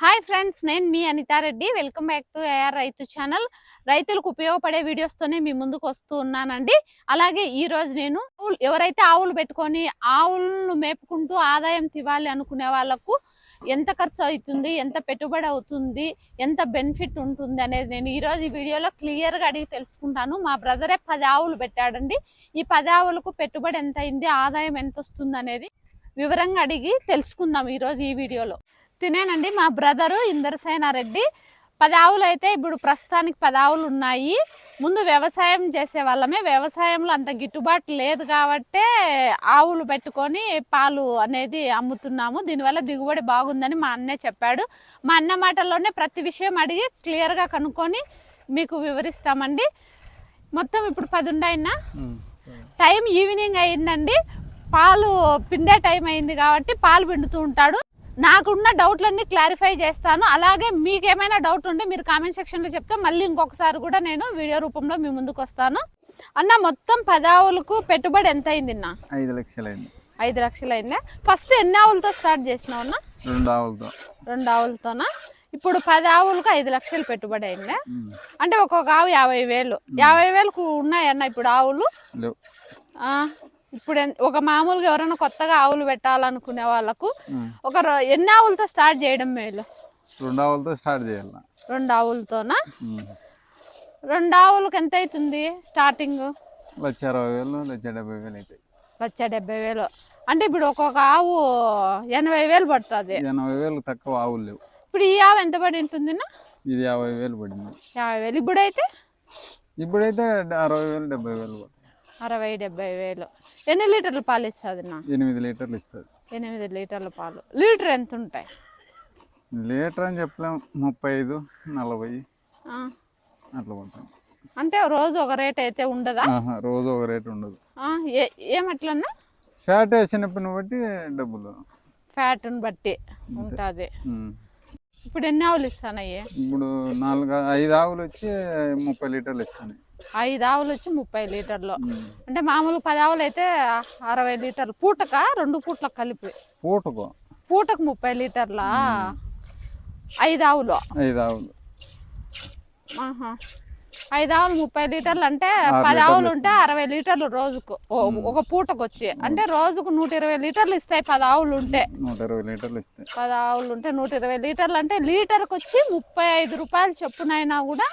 Hi friends నేను మీ Anitha Reddy welcome back to AR Raithu channel రైతులకు ఉపయోగపడే వీడియోస్తోనే మీ ముందుకు వస్తూ ఉన్నానండి. అలాగే ఈరోజు నేను ఎవరైతే ఆవులు పెట్టుకొని ఆవులను మేపుకుంటూ ఆదాయం తివ్వాలి అనుకునే వాళ్ళకు ఎంత ఖర్చు అవుతుంది ఎంత పెట్టుబడి అవుతుంది ఎంత బెనిఫిట్ ఉంటుంది అనేది నేను ఈరోజు ఈ వీడియోలో క్లియర్గా అడిగి తెలుసుకుంటాను. మా బ్రదరే పది ఆవులు పెట్టాడండి. ఈ పది ఆవులకు పెట్టుబడి ఎంత అయింది ఆదాయం ఎంత వస్తుంది అనేది వివరంగా అడిగి తెలుసుకుందాం ఈరోజు ఈ వీడియోలో తినేనండి. మా బ్రదరు ఇందరసేనారెడ్డి. పది ఆవులు అయితే ఇప్పుడు ప్రస్తుతానికి పది ఆవులు ఉన్నాయి ముందు వ్యవసాయం చేసే వాళ్ళమే వ్యవసాయంలో అంత గిట్టుబాటు లేదు కాబట్టే ఆవులు పెట్టుకొని పాలు అనేది అమ్ముతున్నాము. దీనివల్ల దిగుబడి బాగుందని మా అన్నే చెప్పాడు. మా అన్న మాటల్లోనే ప్రతి విషయం అడిగి క్లియర్గా కనుక్కొని మీకు వివరిస్తామండి. మొత్తం ఇప్పుడు పది ఉన్నాయినా టైం ఈవినింగ్ అయిందండి. పాలు పిండే టైం అయింది కాబట్టి పాలు పిండుతూ ఉంటాడు. నాకున్న డౌట్లన్నీ క్లారిఫై చేస్తాను. అలాగే మీకు ఏమైనా డౌట్ ఉంటే మీరు కామెంట్ సెక్షన్లో చెప్తే మళ్ళీ ఇంకొకసారి కూడా నేను వీడియో రూపంలో మీ ముందుకు వస్తాను. అన్న మొత్తం పదావులకు పెట్టుబడి ఎంత అయింది అన్న? ఐదు లక్షలైంది. ఐదు లక్షలు అయిందా ఫస్ట్ ఎన్ని ఆవులతో స్టార్ట్ చేసినావు అన్న? రెండు ఆవులతో. రెండు ఆవులతోనా? ఇప్పుడు పది ఆవులకు ఐదు లక్షలు పెట్టుబడి అయిందా. అంటే ఒక్కొక్క ఆవు యాభై వేలు. యాభై వేలకు ఉన్నాయన్న ఇప్పుడు ఆవులు? ఇప్పుడు ఒక మామూలుగా ఎవరైనా కొత్తగా ఆవులు పెట్టాలనుకునే వాళ్ళకు. ఒక ఎన్ని ఆవులతో స్టార్ట్ చేయడం మేలు? రెండు ఆవులతో స్టార్ట్ చేయాల. రెండు ఆవులతోనా. రెండు ఆవులకు ఎంత అవుతుంది స్టార్టింగ్? లక్ష అరవై వేలు లక్ష డెబ్బై వేలు అవుతాయి లక్ష డెబ్బై వేలు. అంటే ఇప్పుడు ఒక్కొక్క ఆవు ఎనభై వేలు పడుతుంది. ఎనభై వేలు తక్కువ ఆవులు లేవు. ఇప్పుడు ఈ ఆవు ఎంత పడి ఉంటుంది ఇది యాభై వేలు పడింది. యాభై వేలు. ఇప్పుడైతే? ఇప్పుడైతే అరవై వేలు డెబ్బై వేలు పడుతుంది. అరవై డెబ్బై వేలు. ఎన్ని లీటర్లు పాలు ఇస్తుంది నా ఎనిమిది లీటర్లు ఇస్తుంది. ఎనిమిది లీటర్ల పాలు. లీటర్ ఎంత ఉంటాయి లీటర్ అని చెప్పలేం. ముప్పై ఐదు నలభై అట్లా పడుతుంది అంటే రోజు ఒక రేట్ అయితే ఉండదా? రోజు ఒక రేటు ఉండదు. ఏమట్లన్నా ఫ్యాట్ వేసినప్పటిని బట్టి డబ్బులు. ఫ్యాట్ని బట్టి ఉంటుంది. ఇప్పుడు ఎన్ని ఆవులు ఇస్తానయ్యి? ఇప్పుడు నాలుగు ఐదు ఆవులు వచ్చి ముప్పై లీటర్లు ఇస్తాను ఐదు ఆవులు వచ్చి ముప్పై లీటర్లు. అంటే మామూలు పది ఆవులు అయితే అరవై లీటర్లు. పూటక రెండు పూట్లకు కలిపి. పూటకు? పూటకు ముప్పై లీటర్ల? ఐదు ఆవులు. ఐదు ఆవులు. ఐదు ఆవులు ముప్పై లీటర్లు అంటే పది ఆవులు ఉంటే అరవై లీటర్లు రోజుకు. ఒక పూటకు వచ్చి. అంటే రోజుకు నూట ఇరవై లీటర్లు ఇస్తాయి పది ఆవులు ఉంటే. నూట ఇరవై లీటర్లు ఇస్తాయి. పది ఆవులు ఉంటే నూట ఇరవై లీటర్లు అంటే లీటర్కి వచ్చి ముప్పై ఐదు రూపాయలు చొప్పునైనా కూడా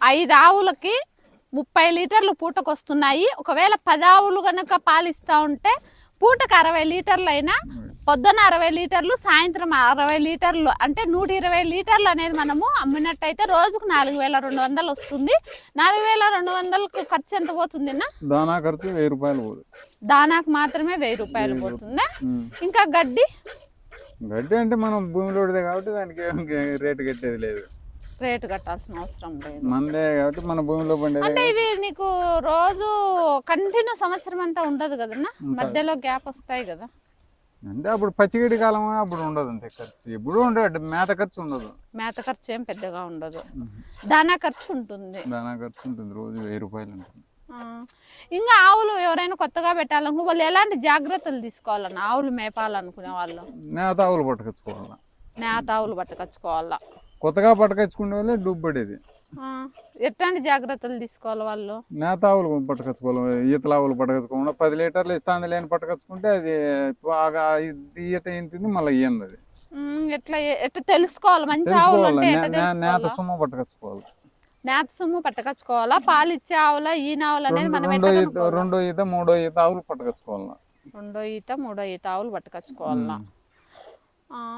ఐదు ఆవులకి ముప్పై లీటర్లు పూటకు వస్తున్నాయి ఒకవేళ పది ఆవులు కనుక పాలు ఇస్తూ ఉంటే పూటకు అరవై లీటర్లు అయినా పొద్దున అరవై లీటర్లు సాయంత్రం అరవై లీటర్లు అంటే నూట ఇరవై లీటర్లు అనేది మనము అమ్మినట్టయితే రోజుకు నాలుగు వేల రెండు వందలు వస్తుంది. నాలుగు వేల రెండు వందలకు ఖర్చు ఎంత పోతుంది? దానా ఖర్చు వెయ్యి రూపాయలు దానాకు మాత్రమే వెయ్యి రూపాయలు పోతుందా. ఇంకా గడ్డి? గడ్డి అంటే మనం భూమిలో కాబట్టి దానికి రేటు కట్టేది లేదు. రేటు కట్టాల్సిన అవసరం లేదు. మందే కాబట్టి మన భూమిలో పండేది అంటే ఇవి నీకు రోజు కంటిన్యూ సంవత్సరం అంతా ఉండదు కదన్నా? మధ్యలో గ్యాప్ వస్తాయి కదా. అంటే అప్పుడు పచ్చిగడ్డి కాలం అప్పుడు ఉండదు అంతే ఖర్చు. ఎప్పుడు ఉండదు మేత ఖర్చు ఉండదు. మేత ఖర్చు ఏం పెద్దగా ఉండదు. దానా ఖర్చు ఉంటుంది. దానా ఖర్చు ఉంటుంది రోజు వెయ్యి రూపాయలు ఉంటుంది. ఇంకా ఆవులు ఎవరైనా కొత్తగా పెట్టాలనుకో వాళ్ళు ఎలాంటి జాగ్రత్తలు తీసుకోవాలన్న? ఆవులు మేపాలనుకునే వాళ్ళు? నేత ఆవులు పట్టుకొచ్చుకోవాలి? నేత ఆవులు పట్టుకొచ్చుకోవాలా? కొత్తగా పట్టుకొచ్చుకునే వాళ్ళే డుబ్బడేది ఆ, ఎట్లాంటి జాగ్రత్తలు తీసుకోవాలి వాళ్ళు? నేత ఆవులు పట్టుకొచ్చుకోవాలి. ఈతల ఆవులు పట్టుకొచ్చుకోకుండా పది లీటర్లు ఇస్తాంది లేని పట్టుకొచ్చుకుంటే అది బాగా ఈత ఇంతుంది మళ్ళీ ఇయ్యంది అది. ఎట్లా ఎట్లా తెలుసుకోవాలి? మంచి ఆవులు అంటే నేత సొమ్ము పట్టుకొచ్చుకోవాలి. నేత సొమ్ము పట్టుకొచ్చుకోవాలా? పాలు ఇచ్చే ఆవులా ఈన ఆవులు అనేది మనం రెండో ఈత కనుక్కోవాలా? రెండో ఈత మూడో ఈత ఆవులు పట్టుకొచ్చుకోవాలి. రెండో ఈత మూడో ఈత ఆవులు పట్టుకొచ్చుకోవాలా?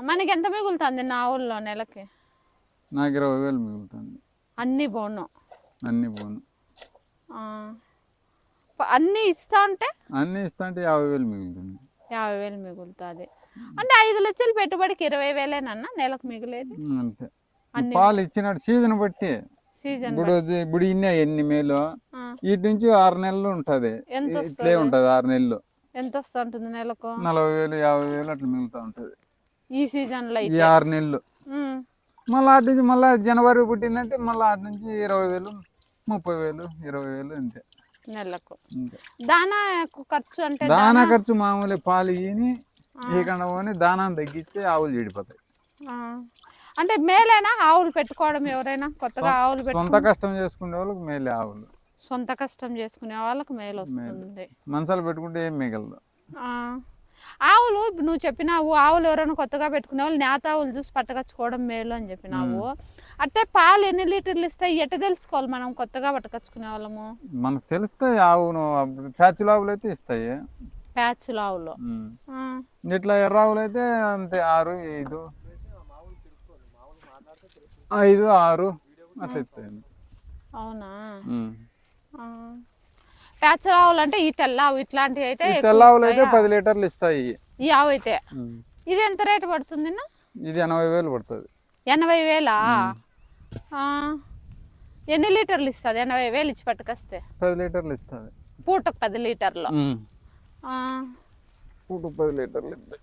మనకి ఎంత మిగులుతుంది నా ఆవుల్లో నెలకి? నాకు ఇరవై వేలు మిగులుతుంది. అన్ని బోను? అన్ని ప- అన్ని ఇస్తా ఉంటే అన్ని ఇస్తా అంటే యాభై వేలు మిగులుతుంది. యాభై వేలు మిగులుతుంది. అంటే ఐదు లక్షలు పెట్టుబడికి ఇరవై వేలేనన్నా నెలకు మిగిలేది? అంతే. ఈ పాలు ఇచ్చినట్టు సీజన్ బట్టి. సీజన్ ఇప్పుడు ఇప్పుడు ఇన్నే ఎన్ని మేలు. వీటి నుంచి ఆరు నెలలు ఉంటది. ఎంత ఇట్లే ఉంటది ఆరు నెలలు. ఎంత వస్తుంటుంది నెలకు? నలభై వేలు యాభై వేలు అట్లా మిగులుతా ఉంటది. ఈ సీజన్లో ఈ అయితే. ఆరు నెలలు. మళ్ళీ అటు నుంచి మళ్ళీ జనవరి పుట్టిందంటే మళ్ళీ అటు నుంచి ఇరవై వేలు ముప్పై వేలు ఇరవై వేలు అంతే. నెలకు. దానా ఖర్చు అంటే దానా ఖర్చు మామూలు పాలు ఇని ఈ కండ పోని దానాన్ని తగ్గిస్తే ఆవులు చెడిపోతాయి. అంటే మేలేనా ఆవులు పెట్టుకోవడం ఎవరైనా? కొత్తగా ఆవులు సొంత కష్టం చేసుకునే వాళ్ళకి మేలే ఆవులు. సొంత కష్టం చేసుకునే వాళ్ళకి మేలు. వస్తుంది మనసాలు పెట్టుకుంటే ఏం మిగలదు. ఆ. ఆవులు నువ్వు చెప్పినావు ఆవులు ఎవరైనా కొత్తగా పెట్టుకునే వాళ్ళు నేత ఆవులు చూసి పట్టకచ్చుకోవడం మేలు అని చెప్పినావు. అంటే పాలు ఎన్ని లీటర్లు ఇస్తాయి ఎట్ట తెలుసుకోవాలి మనం కొత్తగా పట్టకచ్చుకునే వాళ్ళము? మనకు తెలుస్తాయి ఆవును ప్యాచుల ఆవులు అయితే ఇస్తాయి. ప్యాచుల ఆవులు. ఇట్లా ఎర్ర ఆవులు అయితే అంతే ఆరు ఐదు. ఐదు ఆరు అట్లా ఇస్తాయి అవునా? ఉమ్. ఆ. ప్యాచుల ఆవులు అంటే ఈ తెల్ల ఆవు ఇట్లాంటివి అయితే అయితే? పది లీటర్లు ఇస్తాయి ఈ ఆవు అయితే. ఇది ఎంత రేటు పడుతుంది ఇది ఎనభై వేలు పడుతుంది ఎనభై వేలా. ఎన్ని లీటర్లు ఇస్తుంది ఎనభై వేలు ఇచ్చి పట్టుకొస్తే పది లీటర్లు ఇస్తుంది పూటకు పది లీటర్లు ఆ. పూట పది లీటర్లు ఇస్తాయి.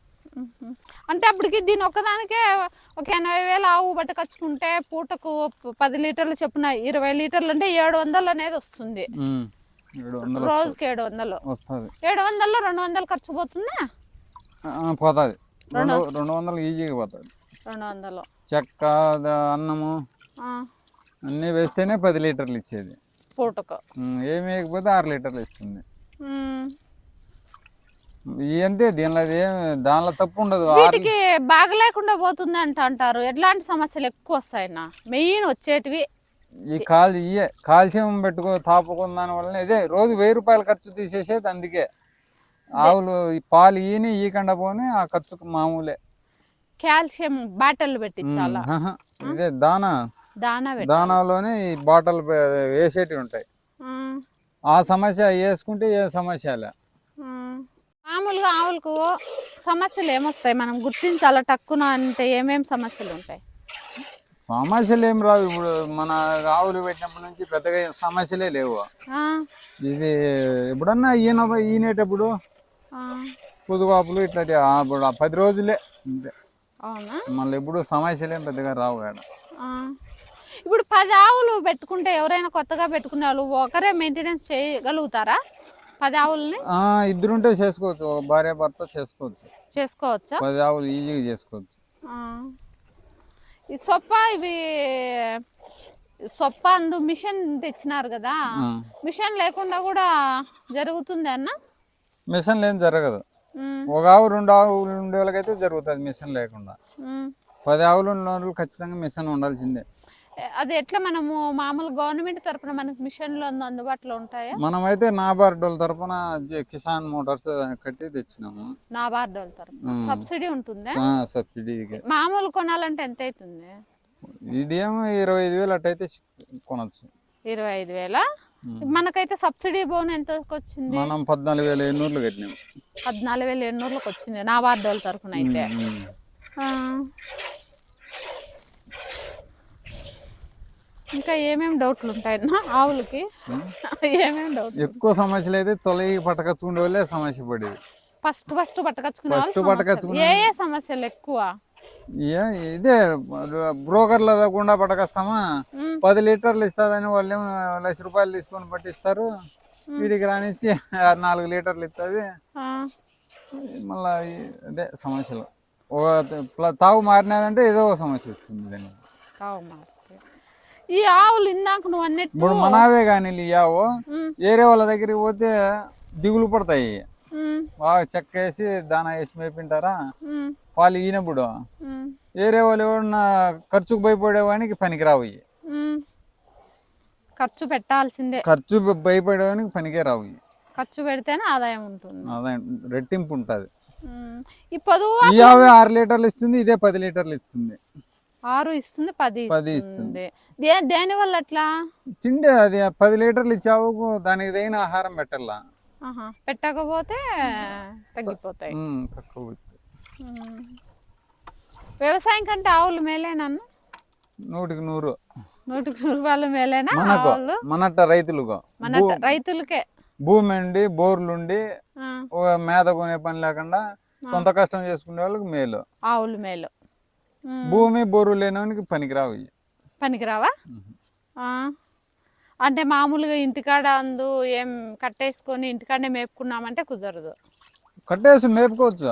అంటే అప్పటికి దీని ఒక్కదానికే ఒక ఎనభై వేలు ఆవు పట్టుకొచ్చుకుంటే పూటకు పది లీటర్లు చొప్పున ఇరవై లీటర్లు అంటే ఏడు వందలు అనేది వస్తుంది రోజుకి ఏడు వందలు వస్తుంది. ఏడు వందల్లో రెండు వందలు ఖర్చు పోతుందా? పోతుంది. రెండు రెండు వందలు ఈజీగా పోతుంది. రెండు వందలు. చెక్క అన్నము అన్నీ వేస్తేనే పది లీటర్లు ఇచ్చేది. పూటకు. ఏమి వేయకపోతే ఆరు లీటర్లు ఇస్తుంది. అంతే దీనిలో ఏం దానిలో తప్పు ఉండదు. వీటికి బాగా లేకుండా పోతుంది అంట అంటారు. ఎట్లాంటి సమస్యలు ఎక్కువ వస్తాయన్న? మెయిన్ వచ్చేటివి ఈ కాల్ ఇయే కాల్షియం పెట్టుకో తాపుకున్న దాని వల్ల ఇదే రోజు వెయ్యి రూపాయల ఖర్చు తీసేసేది అందుకే. ఆవులు ఈ పాలు ఈని ఈకండా పోని ఆ ఖర్చుకు మామూలే. కాల్షియం బాటిల్ పెట్టించాలా ఆహా. ఇదే దానా. దానా పెట్టి దానాలోనే ఈ బాటల్ వేసేటివి ఉంటాయి. ఆ. సమస్య వేసుకుంటే ఏ సమస్య లే. మామూలుగా ఆవులకు సమస్యలు ఏమొస్తాయి? మనం గుర్తించాలా? టక్కున అంటే ఏమేం సమస్యలు ఉంటాయి? సమస్యలు ఏం రావు. ఇప్పుడు మన ఆవులు పెట్టినప్పటి నుంచి పెద్దగా సమస్యలే లేవు. ఇది ఎప్పుడన్నా ఈయన ఈనేటప్పుడు పొదుగాపులు ఇట్లాంటి ఆ ఇప్పుడు ఆ పది రోజులే అంతే. మళ్ళీ ఎప్పుడు సమస్యలు ఏం పెద్దగా రావు ఆ. ఇప్పుడు పది ఆవులు పెట్టుకుంటే ఎవరైనా కొత్తగా పెట్టుకునే వాళ్ళు ఒకరే మెయింటెనెన్స్ చేయగలుగుతారా? పది ఆవులని? ఇద్దరుంటే చేసుకోవచ్చు. ఒక భార్య భర్త చేసుకోవచ్చు. చేసుకోవచ్చా? పది ఆవులు ఈజీగా చేసుకోవచ్చు. ఈ సొప్ప ఇవి సొప్ప అందు మిషన్ తెచ్చినారు కదా. మిషన్ లేకుండా కూడా జరుగుతుంది అన్న? మిషన్ లేని జరగదు. ఒక ఆవు రెండు ఆవులు ఉండే వాళ్ళకైతే జరుగుతుంది మిషన్ లేకుండా. పది ఆవులు ఉన్న వాళ్ళు ఖచ్చితంగా మిషన్ ఉండాల్సిందే. అది ఎట్లా మనము మామూలు గవర్నమెంట్ తరపున మనకి మిషన్లు అందు అందుబాటులో ఉంటాయా? మనమైతే నాబార్డోల తరపున కిసాన్ మోటార్స్ కట్టి తెచ్చినాము. నాబార్డోల తరపున. సబ్సిడీ ఉంటుందా? ఆ, సబ్సిడీకి మామూలు కొనాలంటే ఎంత అవుతుంది ఇదేమో ఇరవై ఐదు వేలు అట్టయితే కొనచ్చు. ఇరవై ఐదు వేల. మనకైతే సబ్సిడీ బోన్ ఎంత వచ్చింది మనం పద్నాలుగు వేల ఎన్నూరులు కట్టినాము పద్నాలుగు వేల ఎన్నూరులకు వచ్చింది నాబార్డోల తరపున అయితే ఉమ్. ఆ. ఇంకా ఏమేం డౌట్లు ఉంటాయన్నా ఆవులకి? ఏమేం డౌట్ ఎక్కువ సమస్యలు అయితే తొలగి పట్టకచ్చుకునే వాళ్ళే సమస్య పడేది. ఫస్ట్ ఫస్ట్ పట్టకచ్చుకునే సమస్యలు. పట్టకచ్చుకునే- ఏ ఏ సమస్యలు ఎక్కువ? ఇదే బ్రోకర్ల గుండా పట్టకస్తామా పది లీటర్లు ఇస్తుందని వాళ్ళు ఏమో లక్ష రూపాయలు తీసుకొని పట్టిస్తారు. వీడికి రానిచ్చి నాలుగు లీటర్లు ఇస్తుంది మళ్ళీ అదే సమస్యలు. ఒక తావు మారినదంటే ఏదో ఒక సమస్య వస్తుంది దానికి. తావు. ఈ ఆవులు ఇందాక నువ్వు అన్నట్టు. ఇప్పుడు మనవే కానీ ఇయ్యావు ఉమ్, వేరే వాళ్ళ దగ్గరికి పోతే దిగులు పడతాయి. బాగా చెక్క వేసి దానా వేసి మేపింటారా? పాలు ఈనప్పుడు వేరే వాళ్ళు ఎవరన్నా ఖర్చుకు భయపడేవానికి పనికిరావు. ఖర్చు పెట్టాల్సిందే. ఖర్చు భయపడేవానికి పనికే రావు. ఖర్చు పెడితేనే ఆదాయం ఉంటుంది. ఆదాయం రెట్టింపు ఉంటుంది. ఈ పొదువు ఈ ఆవు ఆరు లీటర్లు ఇస్తుంది ఇదే పది లీటర్లు ఇస్తుంది. ఆరు ఇస్తుంది పది పది ఇస్తుంది. దేని వల్ల అట్లా? తిండే అది పది లీటర్లు ఇచ్చావు దానికి తగిన ఆహారం పెట్టాలా? పెట్టకపోతే తగ్గిపోతాయి. తక్కువ. వ్యవసాయం కంటే ఆవులు మేలేనన్న నూటికి నూరు. నూటికి నూరు వాళ్ళు మేలేనా? ఆవులు? మనట్ట రైతులుగా మన రైతులకే. భూమి ఉండి బోర్లు ఉండి ఆ, ఒక మేత కొనే పని లేకుండా సొంత కష్టం చేసుకునే వాళ్ళకి మేలు. ఆవులు మేలు. భూమి బోరు లేనివానికి పనికిరావు. పనికిరావా? ఆ. అంటే మామూలుగా ఇంటికాడ అందు ఏం కట్టేసుకొని ఇంటికాడనే మేపుకున్నామంటే కుదరదు. కట్టేసి మేపుకోవచ్చు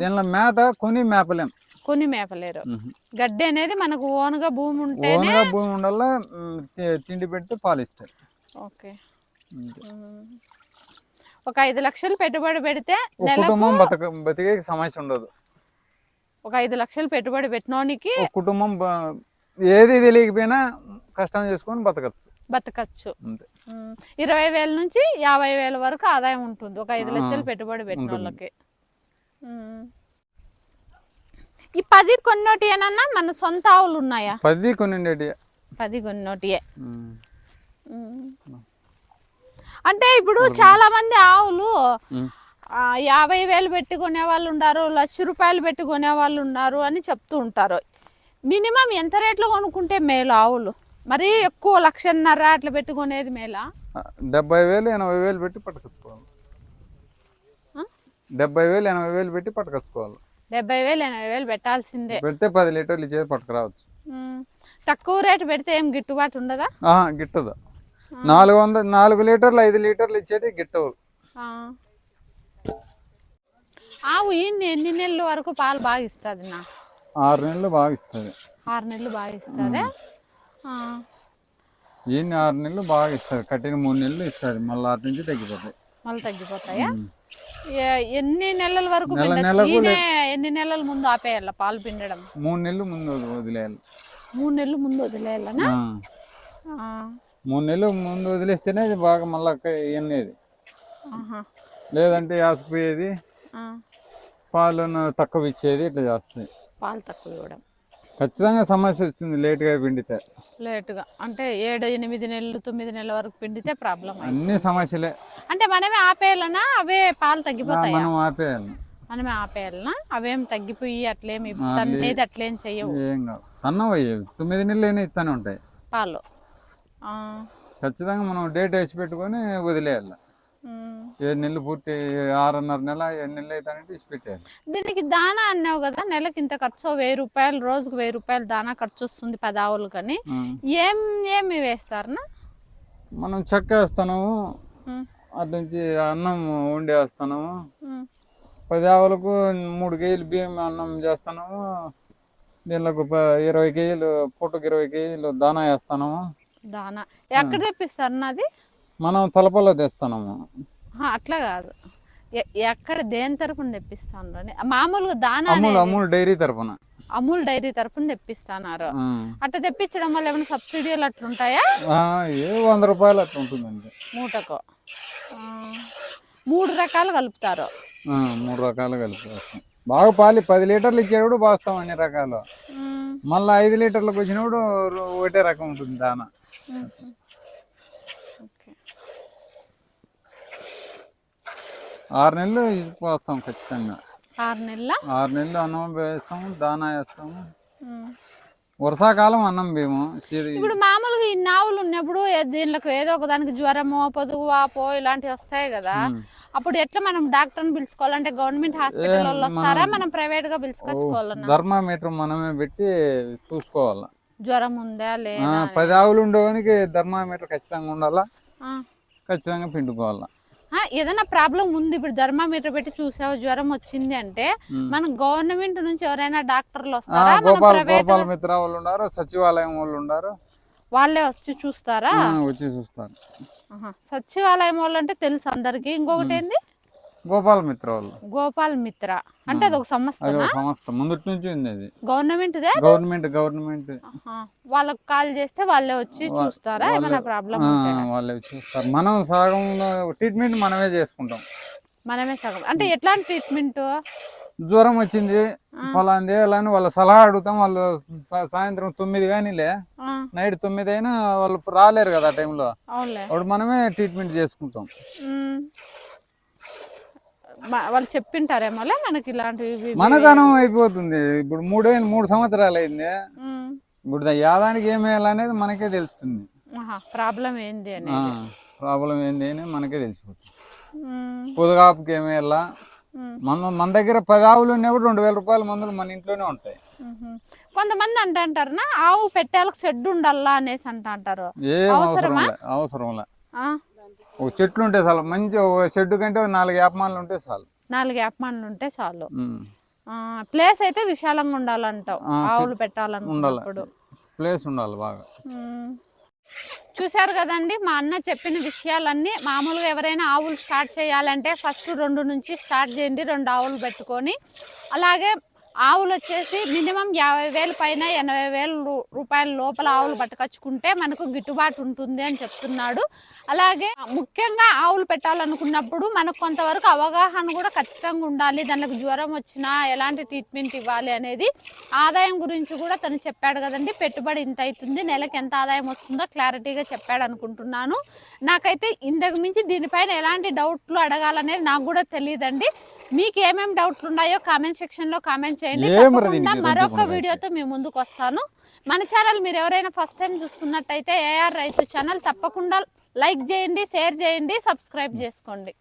దీనిలో మేత కొని మేపలేం. కొని మేపలేరు. గడ్డి అనేది మనకు ఓన్గా భూమి ఉంటేనే ఓన్గా భూమి ఉండాల తిండి పెడితే పాలు ఇస్తాయి ఓకే. ఒక ఐదు లక్షలు పెట్టుబడి పెడితే కుటుంబం బతక బతికే సమస్య ఉండదు. ఒక ఐదు లక్షలు పెట్టుబడి పెట్టినోనికి కుటుంబం ఏది తెలియకపోయినా కష్టం చేసుకొని బతకచ్చు. బతకచ్చు. ఇరవై వేల నుంచి యాభై వేల వరకు ఆదాయం ఉంటుంది. ఒక ఐదు లక్షలు పెట్టుబడి పెట్టిన ఉంటుంది. వాళ్ళకి ఉమ్. ఈ పది కొన్నోటి ఏనన్నా మన సొంత ఆవులు ఉన్నాయా? పది కొన్ని పది కొన్నోటియే. అంటే ఇప్పుడు చాలా మంది ఆవులు యాభై వేలు పెట్టి కొనే వాళ్ళు ఉన్నారు లక్ష రూపాయలు పెట్టి కొనే వాళ్ళు ఉన్నారు అని చెప్తూ ఉంటారు. మినిమం ఎంత రేట్లో కొనుక్కుంటే మేలు ఆవులు? మరీ ఎక్కువ లక్షన్నర అట్లా పెట్టి కొనేది మేలా? డెబ్బై వేలు ఎనభై వేలు పెట్టి పట్టుకొచ్చుకోవాలి? డెబ్బై వేలు ఎనభై వేలు పెట్టి పట్టుకొచ్చుకోవాలి. డెబ్బై వేలు ఎనభై వేలు పెట్టాల్సిందే. పెడితే పది లీటర్లు ఇచ్చేది పట్టుకురావచ్చు. తక్కువ రేటు పెడితే ఏం గిట్టుబాటు ఉండదా? గిట్టదు. నాలుగు వంద నాలుగు లీటర్లు ఐదు లీటర్లు ఇచ్చేది గిట్టవు. ఆవు ఈయన్ని ఎన్ని నెలల వరకు పాలు బాగా ఇస్తుంది నా? ఆరు నెలలు బాగా ఇస్తుంది. ఆరు నెలలు బాగా ఇస్తుంది? ఈయన ఆరు నెలలు బాగా ఇస్తుంది. కట్టిన మూడు నెలలు ఇస్తుంది. మళ్ళీ ఆరు నుంచి తగ్గిపోతాయి. మళ్ళీ తగ్గిపోతాయా? ఎన్ని నెలల వరకు ఎన్ని నెలల ముందు ఆపేయాల పాలు పిండడం? మూడు నెలలు ముందు వదిలి- వదిలేయాలి. మూడు నెలలు ముందు వదిలేయాలనా. మూడు నెలలు ముందు వదిలేస్తేనే బాగా మళ్ళీ ఎన్నేది. లేదంటే యాసిపోయేది. పాలను తక్కువ ఇచ్చేది ఇట్లా చేస్తుంది. పాలు తక్కువ ఇవ్వడం. ఖచ్చితంగా సమస్య వస్తుంది లేట్గా పిండితే. లేటుగా. అంటే ఏడు ఎనిమిది నెలలు తొమ్మిది నెలల వరకు పిండితే ప్రాబ్లం అన్ని సమస్యలే. అంటే మనమే ఆపేయాలనా? అవే పాలు తగ్గిపోతాయా? మనం ఆపేయాలి. మనమే ఆపేయాలనా? అవేం తగ్గిపోయి అట్లేమి తన్నేది అట్లేం చెయ్యవు. ఏం కాదు తొమ్మిది నెలలు అయినా ఇస్తానే ఉంటాయి. పాలు. ఖచ్చితంగా మనం డేట్ వేసి పెట్టుకొని వదిలేయాలి. ఏడు నెలలు పూర్తి ఆరున్నర నెల ఏడు నెలలు అవుతానంటే ఇసి పెట్టేయాలి. దీనికి దానా అన్నావు కదా నెలకి ఇంత ఖర్చు వెయ్యి రూపాయలు రోజుకు వెయ్యి రూపాయలు దానా ఖర్చు వస్తుంది పది ఆవులు కానీ. ఏం ఏమి వేస్తారనా మనం చెక్క వేస్తాము. అటు నుంచి అన్నం వండి వేస్తాము. పది ఆవులకు మూడు కేజీలు బియ్యం అన్నం చేస్తాను దీనిలో ప- ఇరవై కేజీలు పూటకు ఇరవై కేజీలు దానా వేస్తాను దానా. ఎక్కడ తెప్పిస్తారు నాది మనం తలపల్లో తెస్తాము ఆహా, అట్లా కాదు. ఎక్కడ దేని తరపున తెప్పిస్తాను మామూలుగా దానా అమూల్ అమూల్ డైరీ తరపున. అమూల్ డైరీ తరపున తెప్పిస్తున్నారు ఆ. అట్లా తెప్పించడం వల్ల ఏమైనా సబ్సిడీలు అట్లుంటాయా ఏ వంద రూపాయలు అట్లా ఉంటుందండి. మూటకు. మూడు రకాలు కలుపుతారు. మూడు రకాలు కలిపి వేస్తాం బాగా పాలి పది లీటర్లు ఇచ్చేటప్పుడు బాస్తాం అన్ని రకాలు. మళ్ళీ ఐదు లీటర్లకు వచ్చినప్పుడు ఒకటే రకం ఉంటుంది దానా. ఆరు నెలలు పోస్తాం ఖచ్చితంగా. ఆరు నెలల? ఆరు నెలలు అన్నం వేస్తాము దానా వేస్తాము. వర్షాకాలం అన్నం మేము ఇప్పుడు మామూలుగా ఈ నావులు ఉన్నప్పుడు దీనికి ఏదో ఒక దానికి జ్వరమో పొదుగు వాపో ఇలాంటివి వస్తాయి కదా. అప్పుడు ఎట్లా మనం డాక్టర్ని పిలుచుకోవాలంటే గవర్నమెంట్ హాస్పిటల్ వస్తారా? మనం ప్రైవేట్గా పిలుచుకొచ్చుకోవాలన్నా థర్మామీటర్ మనమే పెట్టి చూసుకోవాలి. జ్వరం ఉందా లేదా పది ఆవులు ఉండేవానికి థర్మామీటర్ ఖచ్చితంగా ఉండాలా. ఖచ్చితంగా పిండుకోవాలా. ఏదైనా ప్రాబ్లం ఉంది. ఇప్పుడు థర్మామీటర్ పెట్టి చూసావు? జ్వరం వచ్చింది అంటే. మన గవర్నమెంట్ నుంచి ఎవరైనా డాక్టర్లు వస్తారా? గోపాల్ మిత్ర వాళ్ళు ఉన్నారు సచివాలయం వాళ్ళు ఉన్నారు. వాళ్ళే వచ్చి చూస్తారా? వచ్చి చూస్తారు. సచివాలయం వాళ్ళు అంటే తెలుసు అందరికి. ఇంకొకటి ఏంది? గోపాల్ మిత్ర వాళ్ళు. గోపాల్ మిత్ర. అంటే అది ఒక సంస్థ అది ఒక సంస్థ. ముందటి నుంచి ఉంది అది. Government government. గవర్నమెంట్. వాళ్ళకి కాల్ చేస్తే వాళ్ళే వచ్చి చూస్తారా? ఏమైనా ప్రాబ్లం వాళ్ళే చూస్తారు. మనం సగం ట్రీట్మెంట్ మనమే చేసుకుంటాం. మనమే సగం. అంటే ఎట్లాంటి ట్రీట్మెంట్? జ్వరం వచ్చింది ఫలాంది అని వాళ్ళ సలహా అడుగుతాం. వాళ్ళు సాయంత్రం తొమ్మిది కానీలే. నైట్ తొమ్మిది అయినా వాళ్ళు రాలేరు కదా ఆ టైంలో. అప్పుడు మనమే ట్రీట్మెంట్ చేసుకుంటాం. వాళ్ళు చెప్పింటారేమోలే మనకి ఇలాంటివి అనుభవం అయిపోతుంది. ఇప్పుడు మూడే మూడు సంవత్సరాలు అయింది. ఇప్పుడు యాదానికి ఏం వేయాలనేది మనకే తెలుస్తుంది. ప్రాబ్లం ఏంది అని ప్రాబ్లం ఏంది అని మనకే తెలిసిపోతుంది. పొదుగాపుకి ఏం వేయాలా. మన మన దగ్గర పది ఆవులు ఉన్నప్పుడు రెండు వేల రూపాయల మందులు మన ఇంట్లోనే ఉంటాయి. కొంతమంది అంటే అంటారునా ఆవు పెట్టేలకు షెడ్ ఉండాలా అనేసి అంట అంటారు. అవసరం? ఒక చెట్లు ఉంటే చాలు. మంచి షెడ్ కంటే నాలుగు యాపమాలు ఉంటే చాలు. నాలుగు యాప్మాన్లు ఉంటే చాలు. ప్లేస్ అయితే విశాలంగా ఉండాలంటావు. ఆవులు పెట్టాలనుకున్నప్పుడు. ప్లేస్ ఉండాలి బాగా. చూశారు కదండి మా అన్న చెప్పిన విషయాలన్నీ. మామూలుగా ఎవరైనా ఆవులు స్టార్ట్ చేయాలంటే ఫస్ట్ రెండు నుంచి స్టార్ట్ చేయండి రెండు ఆవులు పెట్టుకొని. అలాగే ఆవులు వచ్చేసి మినిమం యాభై వేలు పైన ఎనభై వేలు రూ- రూపాయల లోపల ఆవులు పట్టుకొచ్చుకుంటే మనకు గిట్టుబాటు ఉంటుంది అని చెప్తున్నాడు. అలాగే ముఖ్యంగా ఆవులు పెట్టాలనుకున్నప్పుడు మనకు కొంతవరకు అవగాహన కూడా ఖచ్చితంగా ఉండాలి. దానికి జ్వరం వచ్చినా ఎలాంటి ట్రీట్మెంట్ ఇవ్వాలి అనేది ఆదాయం గురించి కూడా తను చెప్పాడు కదండి. పెట్టుబడి ఇంత అవుతుంది నెలకు ఎంత ఆదాయం వస్తుందో క్లారిటీగా చెప్పాడు అనుకుంటున్నాను. నాకైతే ఇంతకు మించి దీనిపైన ఎలాంటి డౌట్లు అడగాలనేది నాకు కూడా తెలియదండి మీకు ఏమేమి డౌట్లు ఉన్నాయో కామెంట్ సెక్షన్లో కామెంట్ చేయండి. తప్పకుండా మరొక వీడియోతో మీ ముందుకు వస్తాను మన ఛానల్ మీరు ఎవరైనా ఫస్ట్ టైం చూస్తున్నట్టయితే ఏఆర్ రైతు ఛానల్ తప్పకుండా లైక్ చేయండి షేర్ చేయండి సబ్స్క్రైబ్ చేసుకోండి.